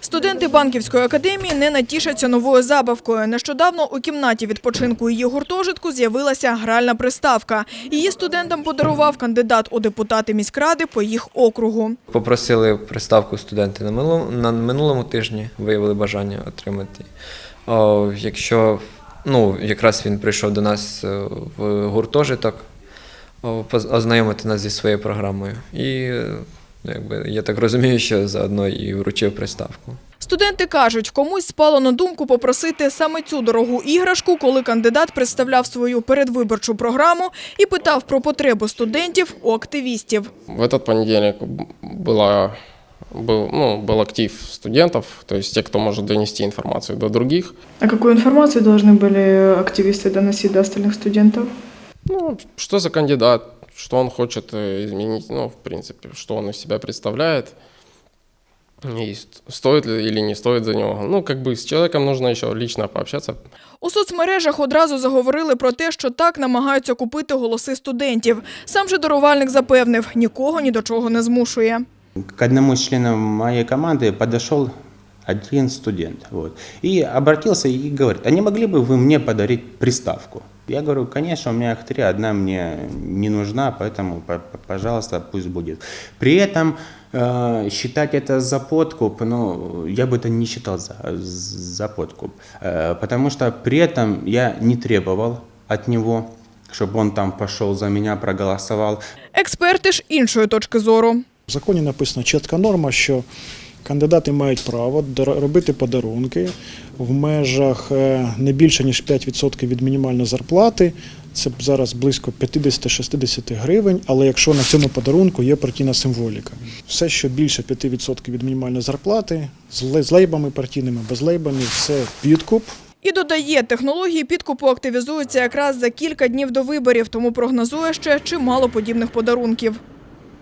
Студенти банківської академії не натішаться новою забавкою. Нещодавно у кімнаті відпочинку її гуртожитку з'явилася гральна приставка. Її студентам подарував кандидат у депутати міськради по їх округу. Попросили приставку студенти на минулому, на минулому тижні, виявили бажання отримати. О, якщо ну, якраз він прийшов до нас е, в гуртожиток, ознайомити нас зі своєю програмою. І е, якби, я так розумію, що заодно і вручив приставку. Студенти кажуть, комусь спало на думку попросити саме цю дорогу іграшку, коли кандидат представляв свою передвиборчу програму і питав про потребу студентів у активістів. В этот понедельник была, был, ну, был актив студентов, то есть те, кто может донести информацию до других. А какую информацию должны были активисты доносить до остальных студентов? Ну, что за кандидат, что он хочет э, изменить, ну, в принципе, что он из себя представляет, и ст- стоит ли или не стоит за него. Ну, как бы с человеком нужно еще лично пообщаться, У соцмережах одразу заговорили про те, що так намагаються купити голоси студентів. Сам же дарувальник запевнив, нікого ні до чого не змушує. К одному из членов моей команды подошел один студент вот, и обратился и говорит, а не могли бы вы мне подарить приставку? Я говорю, конечно, у меня их три, одна мне не нужна, поэтому, по- по- пожалуйста, пусть будет. При этом э, считать это за подкуп, ну, я бы это не считал за, за подкуп, Э, потому что при этом я не требовал от него, чтобы он там пошел за меня, проголосовал. Експерти ж іншої точки зору. В законі написана чітка норма, що кандидати мають право робити подарунки в межах е, не більше ніж 5% від мінімальної зарплати. Це зараз близько 50-60 гривень, але якщо на цьому подарунку є партійна символіка. Все, що більше 5% від мінімальної зарплати, з лейбами партійними, без лейбами, це підкуп, І додає, технології підкупу активізуються якраз за кілька днів до виборів, тому прогнозує ще чимало подібних подарунків.